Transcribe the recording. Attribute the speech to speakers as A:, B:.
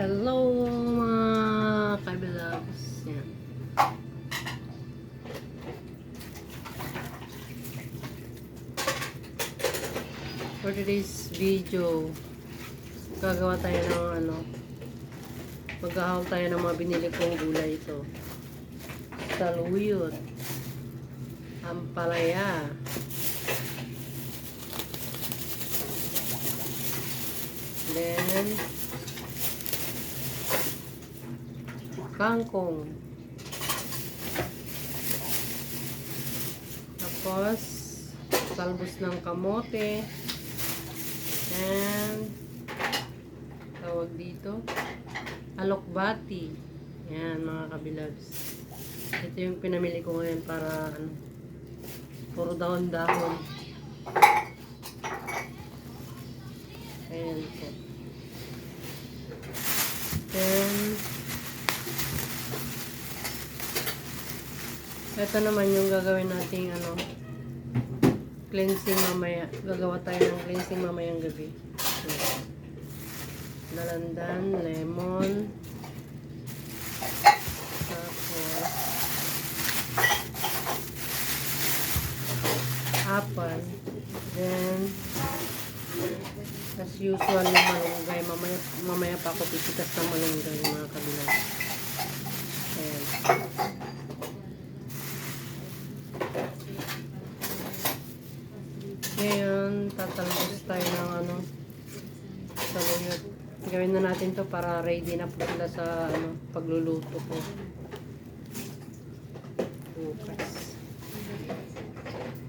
A: Hello mga kabilabs. Yan. For today's video, gagawa tayo ng ano, maghahawak tayo ng mga binili kong gulay ito. Saluyot, ampalaya, then kangkong. Tapos, talbos ng kamote. And, tawag dito, alokbati. Yan, mga kabilabs. Ito yung pinamili ko ngayon para, ano, puro dahon-dahon. Ayan po. Then, ito naman yung gagawin nating ano, cleansing mamaya. Gagawa tayo ng cleansing mamayang gabi. Ayan. Dalandan, lemon, tapos, apple, then, as usual yung malunggay. Mamaya, mamaya pa ako pitikas ng malunggay mga kabilang. Ayan. Ngayon, tatalbos tayo ng ano, saluyot. Gawin na natin to para ready na po sila sa ano, pagluluto ko. Bukas.